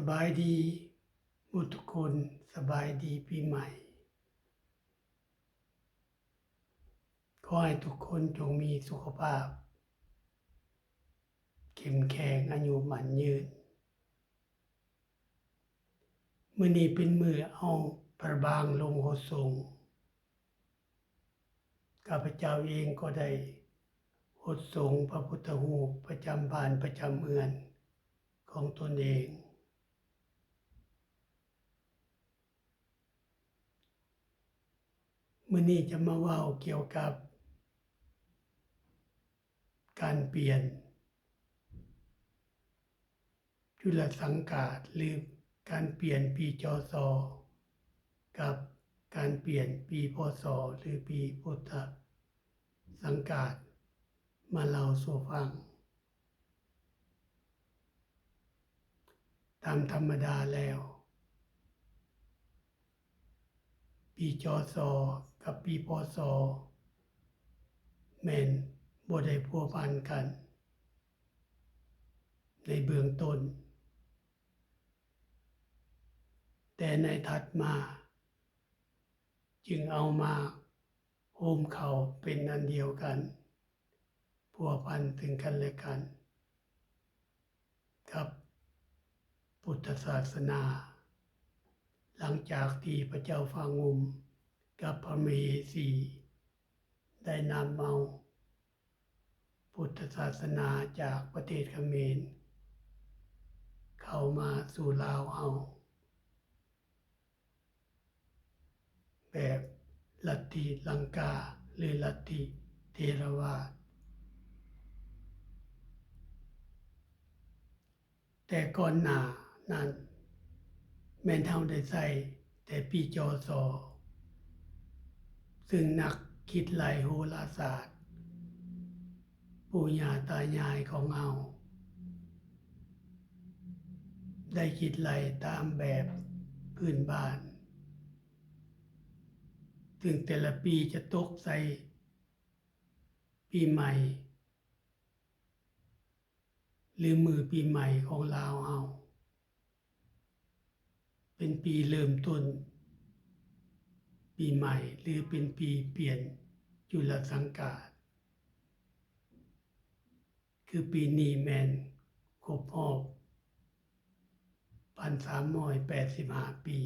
สบายดีหมุทุกคนสบายดีปีใหม่ ขอให้ทุกคนจงมีสุขภาพเข้มแข็งอายุมันยืนมือนี้เป็นมือเอาพระบางลงโหสงข้าพเจ้าเองก็ได้โหสงพระพุทธรูประจำบ้านประจำเมืองของตนเอง มื่อนี้จะมาว่าเกี่ยวกับ การเปลี่ยน จุลสังกาศหรือการเปลี่ยนปีจศกับการเปลี่ยนปีพศหรือปีพุทธสังกาศมาเล่าสู่ฟัง ตามธรรมดาแล้ว ปีจศกับปีพศแม่นบ่ได้พัวพันกัน ในเบื้องต้น แต่ในถัดมา จึงเอามาโฮมเขาเป็นอันเดียวกัน พัวพันถึงกันและกัน กับพุทธศาสนา หลังจากที่พระเจ้าฟางุมกับพระมเหสีได้นำเอาพุทธศาสนาจากประเทศเขมร เข้ามาสู่ลาวเอา แบบลัทธิลังกาหรือลัทธิเทรวาสแต่ก่อนหน้านั้น แม่นเท่าได้ใส่แต่ปีจอสอซึ่งนักคิดไหลโหราศาสตร์ ปู่ย่าตายายของเราได้คิดไหลตามแบบพื้นบ้าน ถึงแต่ละปีจะตกใส่ปีใหม่ หรือมือปีใหม่ของลาวเฮา เป็นปีเริ่มต้น ปีใหม่หรือเป็นปีเปลี่ยนจุลสังกาศ คือปีนี้แมนครบรอบพันสามร้อยแปดสิบห้าปี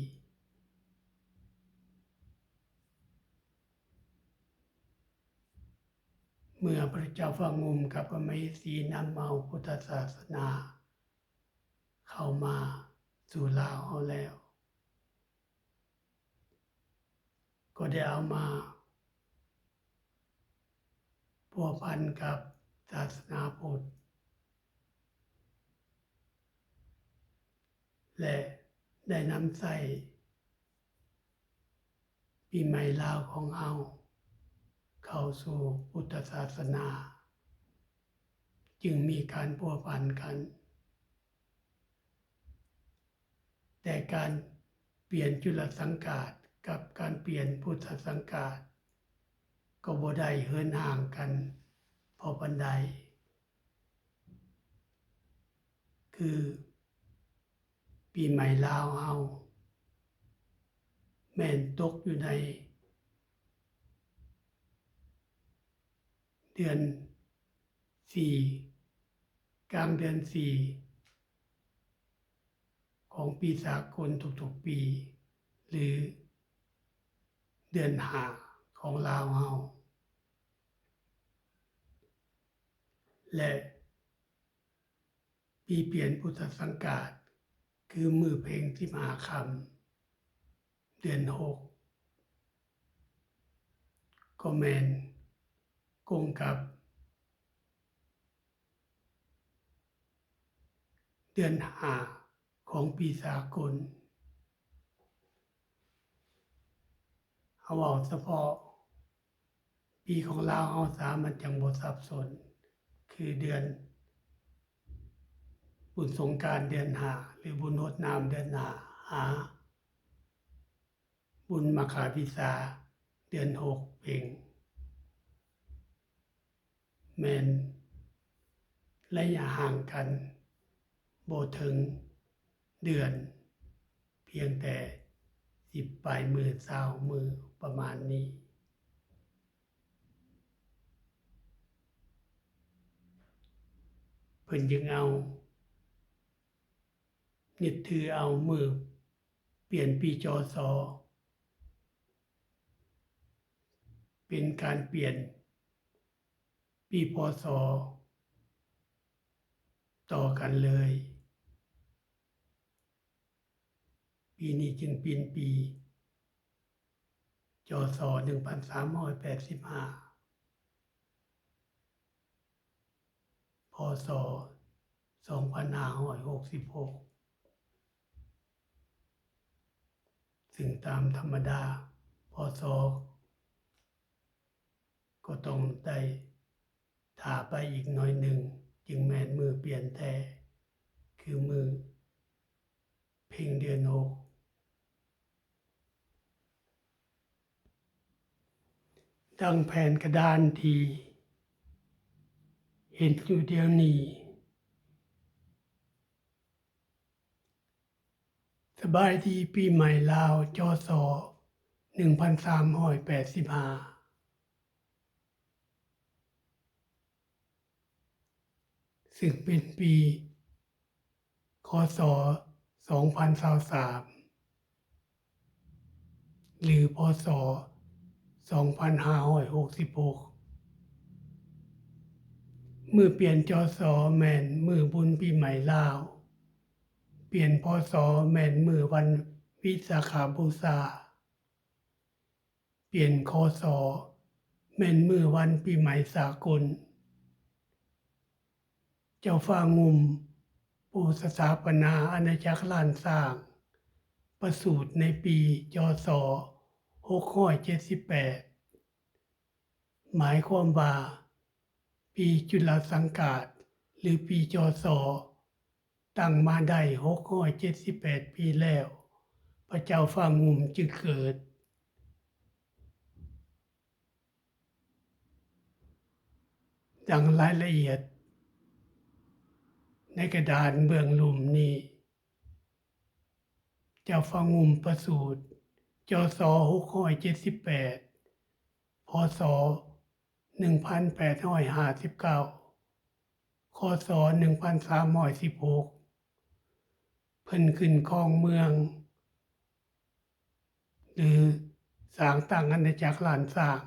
เมื่อพระเจ้าฟังงุมกับพระมเหสีนำเอาพุทธศาสนา เข้ามาสู่ลาวเอาแล้ว ก็ ได้เอามาพัวพันกับศาสนาพุทธและได้นำใส่ปีใหม่ลาวของเอาเข้าสู่พุทธศาสนา จึงมีการพัวพันกัน แต่การเปลี่ยนจุลสังกาศ กับการเปลี่ยนพุทธสังกาศก็บ่ได้เหินห่างกันพอปันใด คือปีใหม่ลาวเฮาแม่นตกอยู่ใน เดือนสี่กลางเดือนสี่ของปีสากลทุกๆปี หรือ เดือนหาของลาวเฮาและปีเปลี่ยนพุทธสังกาศ คือมือเพลงที่มาคำเดือนหกก็แมนกงกับ เดือนหาของปีสากล เอาเอาเฉพาะ ปีของลาวเอาสามันจังบทสับสน คือเดือน บุญสงการเดือนหาหรือบุญโนดนามเดือนหาหา บุญมาขาพิสาเดือนหกเพ่งแมนระอยะห่างกันโบถึงเดือน เพียงแต่สิบปลายมือเศร้ามือ ประมาณนี้ เพิ่นจึงเอายึดถือเอามือ เปลี่ยนปีจอสอเป็นการเปลี่ยน ปีพศต่อกันเลย ปีนี้จึงเป็นปี จศ1385พศ2566ซึ่งตามธรรมดา พศ ก็ต้องได้ถ่าไปอีกหน่อยหนึ่ง จึงแมนมือเปลี่ยนแต่ คือมือ เพ่งเดือนหก ดังแผ่นกระดานที เห็นอยู่เดียวนี้ สบายดีปีใหม่ลาวจอสอหนึ่งพันสามร้อยแปดสิบห้าซึ่งเป็นปีคศ2023หรือพศ 2566เมื่อเปลี่ยนจอสอแมนมือบุญปีใหม่ลาว เปลี่ยนพศแมนมือวันวิสาขาบูชาเปลี่ยนคศแมนมือวันปีใหม่สากล เจ้าฟ้างุม ปูสถาปนาอาณาจักรล้านสร้าง ประสูติในปีจศ678 หมายความว่าปีจุลสังกาตหรือปีจศตั้งมาได้678ปีแล้ว พระเจ้าฟ้างุมจึงเกิด ดังรายละเอียด ในกระดานเบื้องหลุมนี้ เจ้าฟังงุมประสูตร จศหกร้อยเจ็ดสิบแปดพศหนึ่งพันแปดร้อยห้าสิบเก้าคศหนึ่งพันสามร้อยสิบหกเพิ่นขึ้นครองเมือง หรือสร้างตั้งอาณาจักหลานสร้าง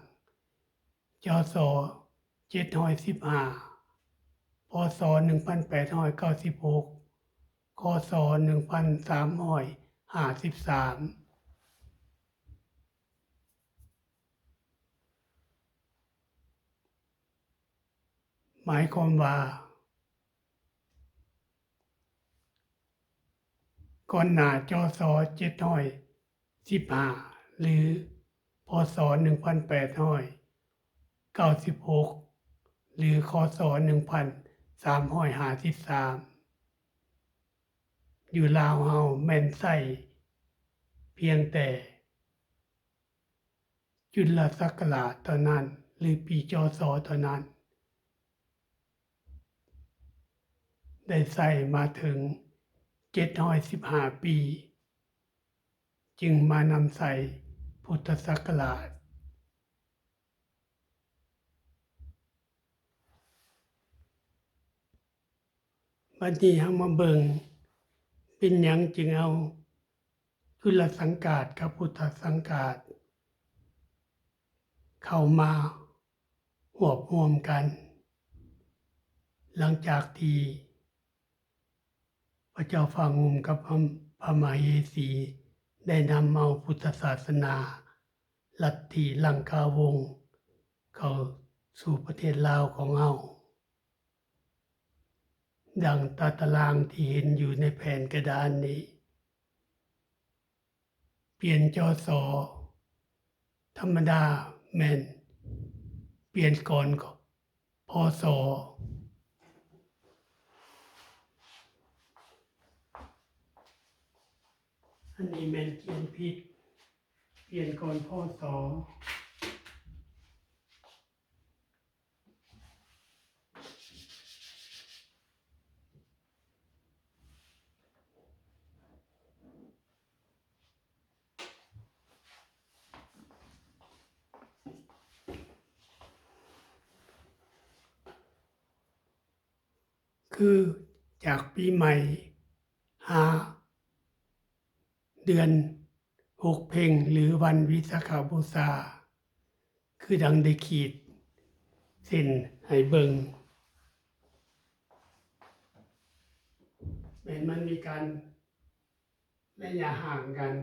จศเจ็ดร้อยสิบห้าพศ1896คศ1353หม หมายความว่า ก่อนหน้าจศ715หรือพศ1896หรือคศหนึ่งพันสามร้อยห้าสิบสามอยู่ลาวเฮาแม่นใส่เพียงแต่จุลศักราชเท่านั้น หรือปีจศเท่านั้น ได้ใส่มาถึงเจ็ดร้อยสิบห้าปี จึงมานำใส่พุทธศักราชบัดนี้เฮามาเบิงเป็นหยังจึงเอากุลสังกาสกับพุทธสังกาสเข้ามาหวบรวมกัน หลังจากที่ พระเจ้าฟางุมกับพระพระมเหสี ได้นำเอาพุทธศาสนา ลัทธิลังกาวง เข้าสู่ประเทศลาวของเราดังตาตารางที่เห็นอยู่ในแผ่นกระดานนี้ เปลี่ยนจอสอธรรมดาแมนเปลี่ยนก่อนก็พอสอ อันนี้เมนเกียนผิดเปลี่ยนก่อนพ่อสองคือจากปีใหม่หา เดือนหกเพ่งหรือวันวิสาขบูชาคือดังได้ขีดเส้นให้เบิงเป็นมันมีการระยะห่างกัน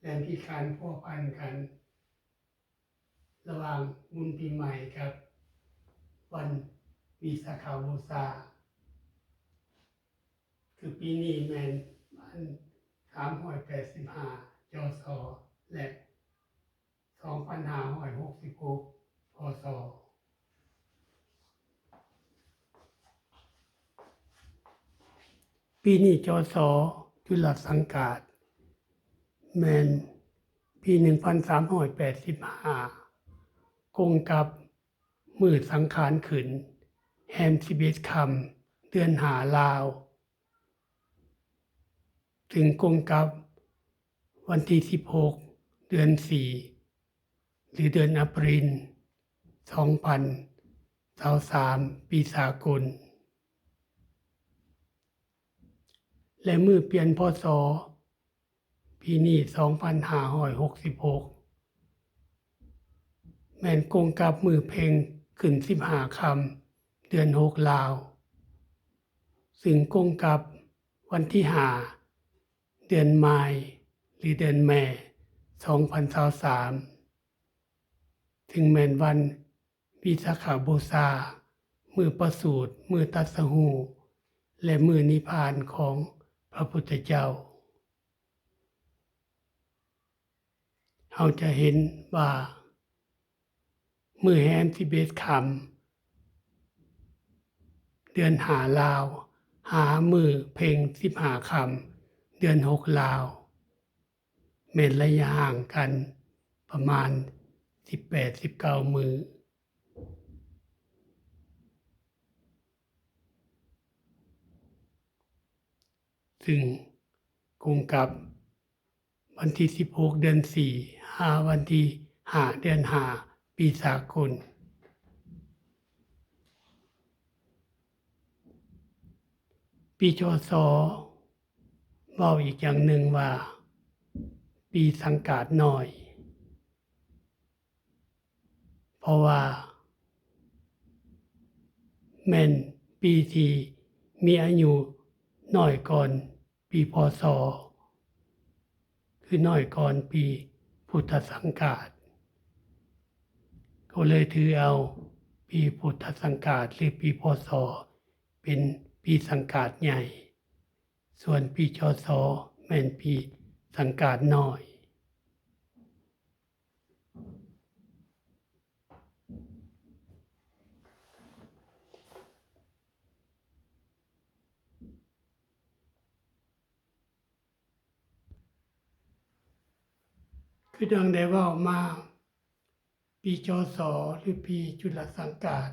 และมีการพัวพันกัน ระหว่างบุญปีใหม่กับ วันวิสาขบูชาคือปีนี้แมนมันามร้อยแปดสิบห้าจศและสองพันห้าร้อยหกสิบหกพศปีนี้จศจุลสังกาศแมนปีหนึ่งพันสามร้อยแปดสิบห้ากงกับมือสังขารขึ้นแฮมสิเบสคำเดือนหาลาว ถึงกงกับ วันที่สิบหกเดือนสี่หรือเดือนอปรินสองพันสาสามปีสากล และมือเปลี่ยนพศปีนี้สองพันหาร้อยหกสิบหกแม่นกงกับมือเพลงขึ้นสิบหาคำเดือนหกลาว ซึ่งกงกับวันที่หา เดือนไมายหรือเดือนแม่สองพันสาสามถึงแม่นวันวิสาขาบูชามือประสูตรมือตัดสหู และมือนิพพานของพระพุทธเจ้าเราจะเห็นว่า มือแฮมสิเบสคำเดือนหาลาว หามือเพลงสิบหาคำ เดือนหกลาว เมนระยะห่างกันประมาณสิบแปดสิบเก้ามือ ซึ่งกงกับวันที่16เดือน4หาวันที่หาเดือนหาปีสากลปีชศ ว้าอีกอย่างหนึ่งว่า ปีสังกาดน้อย เพราะว่าแม่นปีที่มีอายุน้อยก่อนปีพศคือน้อยก่อนปีพุทธสังกาศก็เลยถือเอาปีพุทธสังกาศหรือปีพศเป็นปีสังกาศใหญ่ ส่วนปีชศแม่นปีสังกาศน้อย คือดังได้ว่ามา ปีจศหรือปีจุลสังกาศ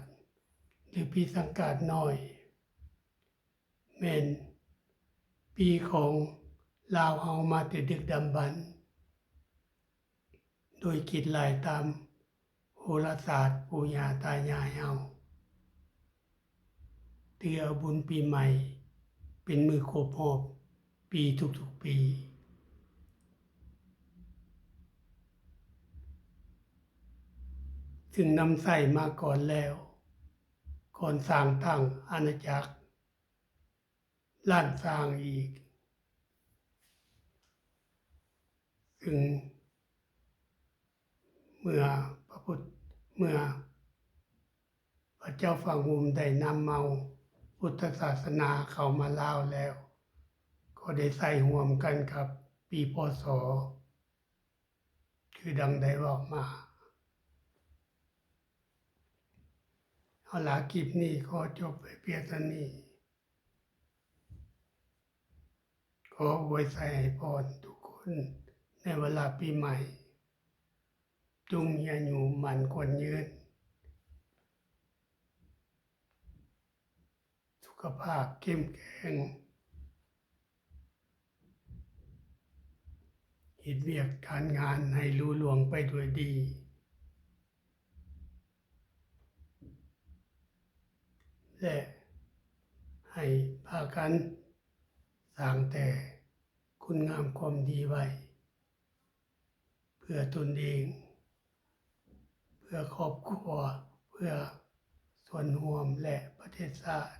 หรือปีสังกาศน้อยแม่น ปีของลาวเฮามาแต่ดึกดำบรรพ์โดยคิดลายตามโหราศาสตร์ปู่ย่าตายายเฮาเตือบุญปีใหม่ เป็นมือโคบหอบปีทุกๆปีซึ่งนำใส่มาก่อนแล้ว ก่อนสร้างตั้งอาณาจักร ล้านสร้างอีก ซึ่ง เมื่อพระพุทธเมื่อ พระเจ้าฝั่งมุมได้นำเมาพุทธศาสนาเข้ามาเล่าแล้ว ก็ได้ใส่ห่วมกันกับปีพศคือดังได้บอกมาเอาละคลิปนี้ขอจบไปเพียงเท่านี้ ขออวยใส่พรทุกคนในเวลาปีใหม่ จงมีอายุมันควรยืน สุขภาพเข้มแข็งเหตุเวียกการงานให้รู้ลวงไปด้วยดี และให้พากัน สร้างแต่คุณงามความดีไว้ เพื่อตนเอง เพื่อครอบครัว เพื่อส่วนรวมและประเทศชาติ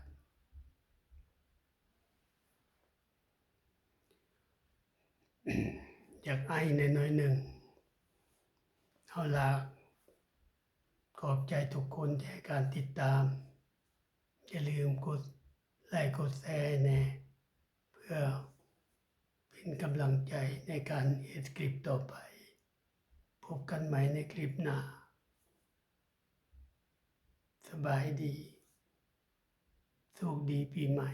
อยากไอ้ในน้อยหนึ่งเอาละขอบใจทุกคนที่ให้การติดตาม อย่าลืมกดไลค์กดแชร์แน่ พื่อเป็นกำลังใจในการเฮ็ดคลิปต่อไป พบกันใหม่ในคลิปหน้า สบายดี โชคดีปีใหม่